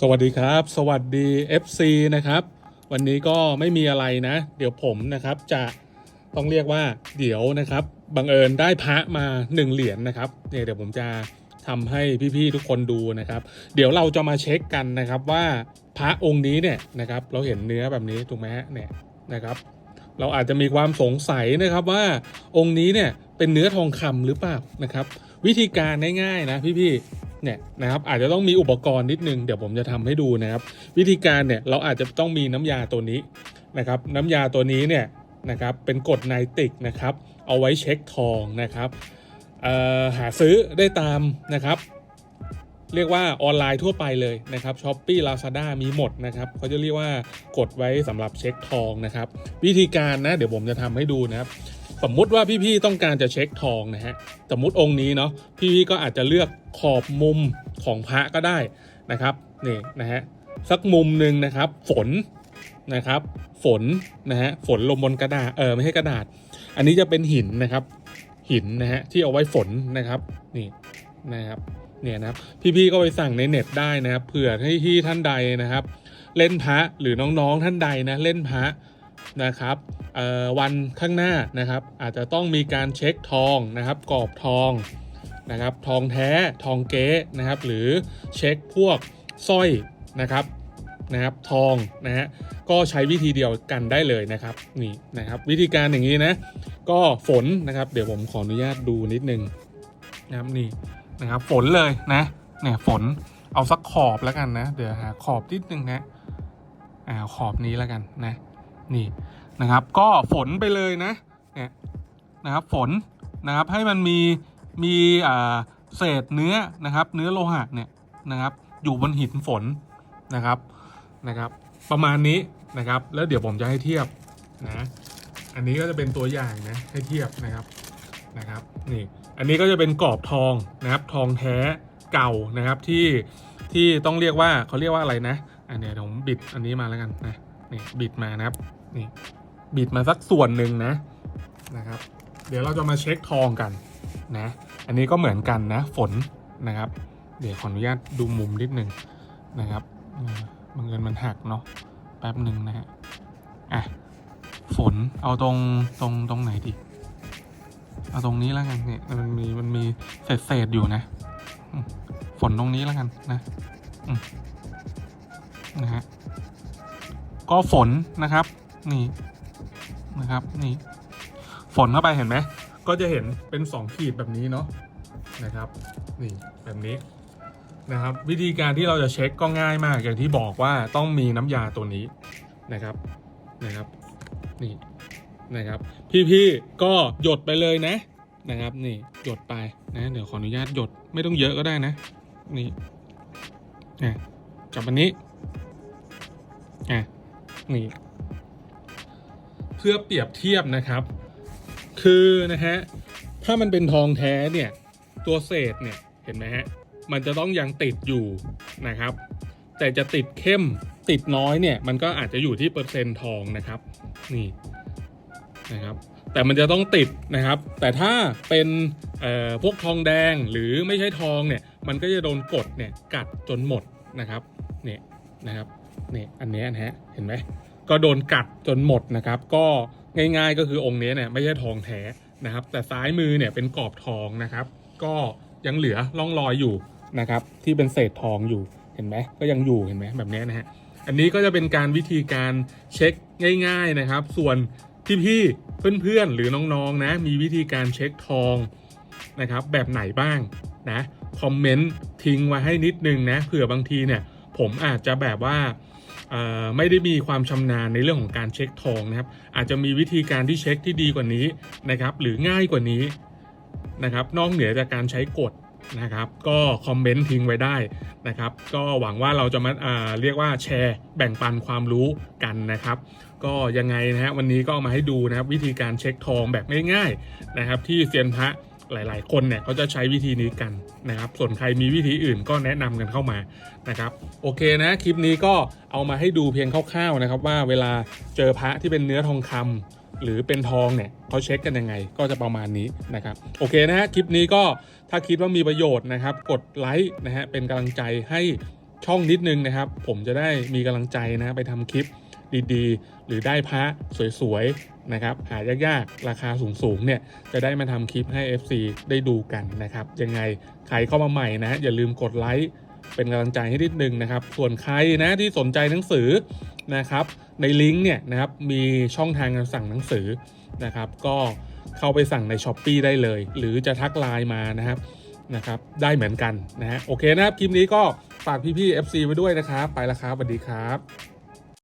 สวัสดีครับ สวัสดี FC นะครับ วันนี้ก็ไม่มีอะไรนะ เดี๋ยวผมนะครับจะต้องเรียกว่าเดี๋ยวนะครับ บังเอิญได้พระมา1เหรียญนะครับเนี่ยเดี๋ยวผมจะทำให้พี่ๆทุกคนดูนะครับ เดี๋ยวเราจะมาเช็คกันนะครับว่าพระองค์นี้เนี่ยนะครับ เราเห็นเนื้อแบบนี้ถูกไหมเนี่ยนะครับ เราอาจจะมีความสงสัยนะครับว่าองค์นี้เนี่ยเป็นเนื้อทองคำหรือเปล่านะครับ วิธีการง่ายๆนะพี่ๆ เนี่ยนะครับอาจจะต้องมีอุปกรณ์นิดนึงเดี๋ยวผมจะทำให้ดูนะครับ วิธีการเนี่ยเราอาจจะต้องมีน้ำยาตัวนี้นะครับ น้ำยาตัวนี้เนี่ยนะครับเป็นกรดไนติกนะครับ เอาไว้เช็คทองนะครับหาซื้อได้ตามนะครับ เรียกว่าออนไลน์ทั่วไปเลยนะครับช้อปปี้ลาซาด้ามีหมดนะครับเขาจะเรียกว่ากดไว้สำหรับเช็คทองนะครับ วิธีการนะเดี๋ยวผมจะทำให้ดูนะครับ สมมุติว่าพี่ๆต้องการจะเช็คทองนะฮะสมมุติองค์นี้เนาะพี่ๆก็อาจจะเลือกขอบมุมของพระก็ได้นะครับนี่นะฮะสักมุมหนึ่งนะครับ ฝนนะครับ ฝนนะฮะฝนลงบนกระดาษเออไม่ใช่กระดาษ อันนี้จะเป็นหินนะครับ หินนะฮะที่เอาไว้ฝนนะครับนี่นะครับเนี่ยนะครับพี่ๆก็ไปสั่งในเน็ตได้นะครับเผื่อให้ที่ท่านใดนะครับ เล่นพระหรือน้องๆท่านใดนะเล่นพระ นะครับวันข้างหน้านะครับ อาจจะต้องมีการเช็คทองนะครับกรอบทองนะครับ ทองแท้ทองเก๊นะครับ หรือเช็คพวกสร้อยนะครับนะครับทองนะฮะก็ใช้วิธีเดียวกันได้เลยนะครับนี่นะครับ วิธีการอย่างนี้นะ ก็ฝนนะครับ เดี๋ยวผมขออนุญาตดูนิดนึงนะครับนี่นะครับ ฝนเลยนะเนี่ยฝนเอาสักขอบแล้วกันนะ เดี๋ยวหาขอบนิดนึงนะอ่าขอบนี้แล้วกันนะ นี่นะครับ ก็ฝนไปเลยนะเนี่ยนะครับฝนนะครับให้มันมีมีเศษเนื้อนะครับเนื้อโลหะเนี่ยนะครับอยู่บนหินฝนนะครับนะครับ ประมาณนี้นะครับ แล้วเดี๋ยวผมจะให้เทียบนะอันนี้ก็จะเป็นตัวอย่างนะให้เทียบนะครับนะครับนี่อันนี้ก็จะเป็นกรอบทองนะครับทองแท้เก่านะครับที่ที่ต้องเรียกว่าเขาเรียกว่าอะไรนะอันนี้เดี๋ยวผมบิดอันนี้มาแล้วกันนะ นี่บิดมานะครับนี่บิดมาสักส่วนหนึ่งนะนะครับ เดี๋ยวเราจะมาเช็คทองกันนะอันนี้ก็เหมือนกันนะฝนนะครับ เดี๋ยวขออนุญาตดูมุมนิดหนึ่งนะครับบังเอิญมันหักเนาะแป๊บหนึ่งนะฮะอะฝนเอาตรงตรงตรงไหนดีเอาตรงนี้แล้วกันเนี่ยมันมีมันมีเศษเศษอยู่นะฝนตรงนี้แล้วกันนะนะฮะ ก็ฝนนะครับนี่นะครับนี่ฝนเข้าไปเห็นไหมก็จะเห็นเป็นสองขีดแบบนี้เนาะนะครับนี่แบบนี้นะครับ วิธีการที่เราจะเช็คก็ง่ายมากอย่างที่บอกว่าต้องมีน้ำยาตัวนี้นะครับนะครับนี่นะครับ พี่ๆก็หยดไปเลยนะนะครับ นี่หยดไปนะเดี๋ยวขออนุญาตหยดไม่ต้องเยอะก็ได้นะ นี่อะจับอันนี้อะ นี่เพื่อเปรียบเทียบนะครับ คือนะฮะถ้ามันเป็นทองแท้เนี่ย ตัวเศษเนี่ยเห็นไหมฮะมันจะต้องยังติดอยู่นะครับ แต่จะติดเข้มติดน้อยเนี่ยมันก็อาจจะอยู่ที่เปอร์เซ็นต์ทองนะครับนี่นะครับแต่มันจะต้องติดนะครับ แต่ถ้าเป็นพวกทองแดงหรือไม่ใช่ทองเนี่ย มันก็จะโดนกดเนี่ยกัดจนหมดนะครับ เนี่ยนะครับ นี่ยอันเนี้ยนะฮะเห็นไหมก็โดนกัดจนหมดนะครับ ก็ง่ายๆก็คือองค์เนี้ยเนี่ยไม่ใช่ทองแท้นะครับ แต่ซ้ายมือเนี่ยเป็นกรอบทองนะครับ ก็ยังเหลือร่องรอยอยู่นะครับ ที่เป็นเศษทองอยู่เห็นไหมก็ยังอยู่เห็นไหมแบบนี้นะฮะอันนี้ก็จะเป็นการวิธีการเช็คง่าย ๆนะครับ ส่วนพี่ๆเพื่อนๆหรือน้องๆนะ มีวิธีการเช็คทองนะครับ แบบไหนบ้างนะคอมเมนต์ทิ้งไว้ให้นิดนึงนะเผื่อบางทีเนี่ย ผมอาจจะแบบว่า ไม่ได้มีความชำนาญในเรื่องของการเช็คทองนะครับ อาจจะมีวิธีการที่เช็คที่ดีกว่านี้นะครับ หรือง่ายกว่านี้นะครับ นอกเหนือจากการใช้กฎนะครับ ก็คอมเมนต์ทิ้งไว้ได้นะครับ ก็หวังว่าเราจะมาาเรียกว่าแชร์แบ่งปันความรู้กันนะครับ ก็ยังไงนะฮะวันนี้ก็มาให้ดูนะครับ วิธีการเช็คทองแบบง่ายๆนะครับ ที่เซียนพระ หลาย ๆ คนเนี่ยเขาจะใช้วิธีนี้กันนะครับ ส่วนใครมีวิธีอื่นก็แนะนำกันเข้ามานะครับ โอเคนะคลิปนี้ก็เอามาให้ดูเพียงคร่าวๆนะครับ ว่าเวลาเจอพระที่เป็นเนื้อทองคำหรือเป็นทองเนี่ยเขาเช็คกันยังไง ก็จะประมาณนี้นะครับ โอเคนะฮะคลิปนี้ก็ถ้าคิดว่ามีประโยชน์นะครับ กดไลค์นะฮะเป็นกำลังใจให้ช่องนิดนึงนะครับ ผมจะได้มีกำลังใจนะไปทำคลิป ดีๆ หรือได้พระสวยๆนะครับหายากๆ ราคาสูงๆเนี่ยจะได้มาทำคลิปให้ FC ได้ดูกันนะครับยังไงใครเข้ามาใหม่นะอย่าลืมกดไลค์เป็นกำลังใจให้นิดนึงนะครับ ส่วนใครนะที่สนใจหนังสือนะครับในลิงก์เนี่ยนะครับมีช่องทางการสั่งหนังสือนะครับก็เข้าไปสั่งใน s h อ p e e ได้เลย หรือจะทักไลน์มานะครับนะครับได้เหมือนกันนะฮะโอเคนะครับคลิปนี้ก็ฝากพี่ๆ FC ไว้ด้วยนะครับ ไปแล้วครับสวัสดีครับ